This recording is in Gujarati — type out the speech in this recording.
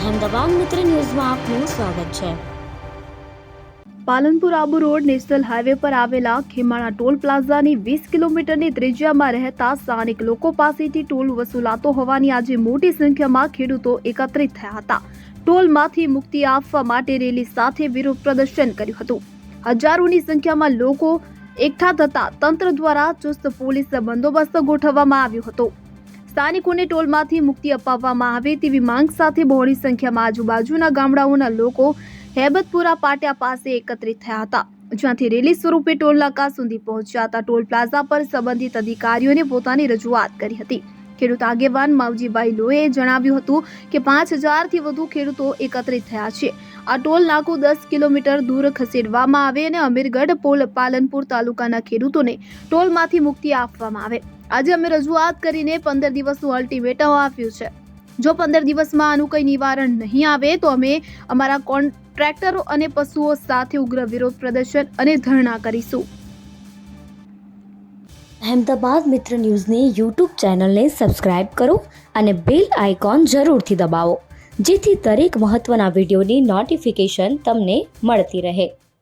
અહેમદાબાદ મિત્ર ન્યૂઝમાં આપનું સ્વાગત છે Palanpur Abu road national highway પર આવેલા ખેમાણા ટોલ પ્લાઝાની વીસ કિલોમીટરની ત્રિજ્યામાં રહેતા સ્થાનિક લોકો પાસેથી ટોલ વસૂલાતો હોવાની આજે મોટી સંખ્યામાં ખેડૂતો એકત્રિત થયા હતા. ટોલમાંથી મુક્તિ આપવા માટે રેલી સાથે વિરોધ પ્રદર્શન કર્યું હતું. હજારોની સંખ્યામાં લોકો એકઠા થતા તંત્ર દ્વારા ચુસ્ત પોલીસ બંદોબસ્ત ગોઠવવામાં આવ્યો હતો. સ્થાનિકોને ટોલમાંથી મુક્તિ અપાવવામાં આવે તેવી માંગ સાથે બહોળી સંખ્યામાં આજુબાજુના ગામડાઓના લોકો હેબતપુરા પાટિયા પાસે એકત્રિત થયા હતા, જ્યાંથી રેલી સ્વરૂપે ટોલ નાકા સુધી પહોંચ્યા હતા ટોલ પ્લાઝા પર સંબંધિત અધિકારીઓને પોતાની રજૂઆત કરી હતી. ખેડૂત આગેવાન માવજીભાઈ લોએ જણાવ્યું હતું કે પાંચ હજારથી વધુ ખેડૂતો એકત્રિત થયા છે. આ ટોલ નાકું દસ કિલોમીટર દૂર ખસેડવામાં આવે અને અમીરગઢ પોલ પાલનપુર તાલુકાના ખેડૂતોને ટોલમાંથી મુક્તિ આપવામાં આવે. આજે અમે રજૂઆત કરીને પંદર દિવસનું અલ્ટિમેટમ આપ્યું છે. જો પંદર દિવસમાં આનું કંઈ નિવારણ નહીં આવે, તો અમે અમારા કોન્ટ્રાક્ટરો અને પશુઓ સાથે ઉગ્ર વિરોધ પ્રદર્શન અને ધરણા કરીશું. અહેમદાબાદ મિત્ર ન્યૂઝની યુટ્યુબ ચેનલને સબસ્ક્રાઇબ કરો અને બેલ આઇકોન જરૂરથી દબાવો, જેથી દરેક મહત્ત્વના વિડીયોની નોટિફિકેશન તમને મળતી રહે.